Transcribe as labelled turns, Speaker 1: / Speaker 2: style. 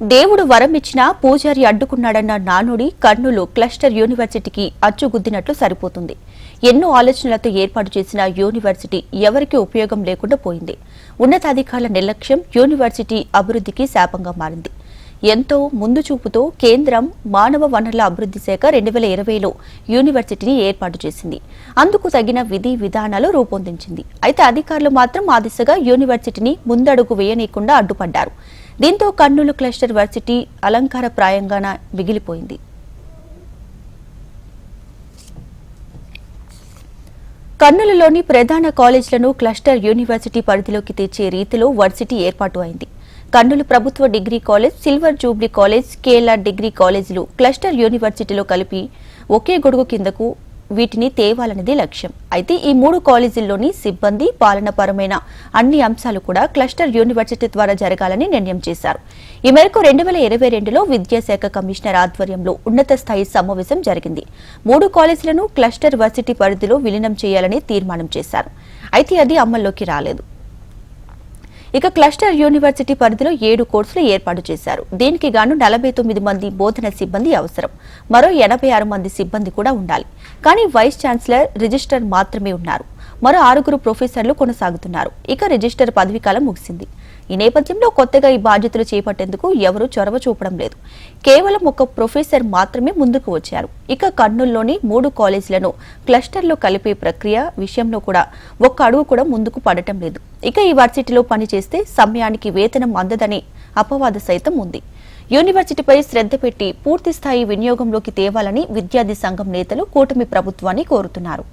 Speaker 1: దేవుడు వరం ఇచ్చినా పూజారి అడ్డుకున్నాడన్న నానుడి కర్నూలు క్లస్టర్ యూనివర్సిటీకి అచ్చుగుద్దినట్లు సరిపోతుంది. ఎన్నో ఆలోచనలతో ఏర్పాటు చేసిన యూనివర్సిటీ ఎవరికీ ఉపయోగం లేకుండా పోయింది. ఉన్నతాధికారుల నిర్లక్ష్యం యూనివర్సిటీ అభివృద్ధికి శాపంగా మారింది. ఎంతో ముందు చూపుతో కేంద్రం మానవ వనరుల అభివృద్ధి శాఖ రెండు వేల ఇరవైలో యూనివర్సిటీని ఏర్పాటు చేసింది. అందుకు తగిన విధి విధానాలు రూపొందించింది. అయితే అధికారులు మాత్రం ఆ దిశగా యూనివర్సిటీని ముందడుగు వేయనీయకుండా అడ్డుపడ్డారు. దీంతో కర్నూలు క్లస్టర్ వర్సిటీ అలంకార ప్రాయంగాన మిగిలిపోయింది. కర్నూలులోని ప్రధాన కాలేజీలను క్లస్టర్ యూనివర్సిటీ పరిధిలోకి తెచ్చే రీతిలో వర్సిటీ ఏర్పాటు అయింది. కర్నూలు ప్రభుత్వ degree college silver jubilee college KLR degree కాలేజీలు క్లస్టర్ యూనివర్సిటీలో కలిపి ఒకే గొడుగు కిందకు వీటిని తేవాలనేది లక్ష్యం. అయితే ఈ మూడు కాలేజీల్లోని సిబ్బంది పాలనపరమైన అన్ని అంశాలు కూడా క్లస్టర్ యూనివర్సిటీ ద్వారా జరగాలని నిర్ణయం చేశారు. ఈ మేరకు రెండు వేల ఇరవై రెండులో విద్యాశాఖ కమిషనర్ ఆధ్వర్యంలో ఉన్నత స్థాయి సమావేశం జరిగింది. మూడు కాలేజీలను క్లస్టర్ వర్సిటీ పరిధిలో విలీనం చేయాలని తీర్మానం చేశారు. అయితే అది అమల్లోకి రాలేదు. ఇక క్లస్టర్ యూనివర్సిటీ పరిధిలో ఏడు కోర్సులు ఏర్పాటు చేశారు. దీనికి గాను నలభై తొమ్మిది మంది బోధన సిబ్బంది అవసరం. మరో ఎనభై ఆరు మంది సిబ్బంది కూడా ఉండాలి. కానీ వైస్ ఛాన్సలర్ రిజిస్టర్ మాత్రమే ఉన్నారు. మరో ఆరుగురు ప్రొఫెసర్లు కొనసాగుతున్నారు. ఇక రిజిస్టర్ పదవీ కాలం ముగిసింది. ఈ నేపథ్యంలో కొత్తగా ఈ బాధ్యతలు చేపట్టేందుకు ఎవరూ చొరవ చూపడం లేదు. కేవలం ఒక ప్రొఫెసర్ మాత్రమే ముందుకు వచ్చారు. ఇక కర్నూలులోని మూడు కాలేజీలను క్లస్టర్లో కలిపే ప్రక్రియ విషయంలో కూడా ఒక్క అడుగు కూడా ముందుకు పడటం లేదు. ఇక ఈ వర్సిటీలో పనిచేస్తే సమయానికి వేతనం అందదని అపవాద సైతం ఉంది. యూనివర్సిటీపై శ్రద్ధ పెట్టి పూర్తి స్థాయి వినియోగంలోకి తేవాలని విద్యార్థి సంఘం నేతలు కూటమి ప్రభుత్వాన్ని కోరుతున్నారు.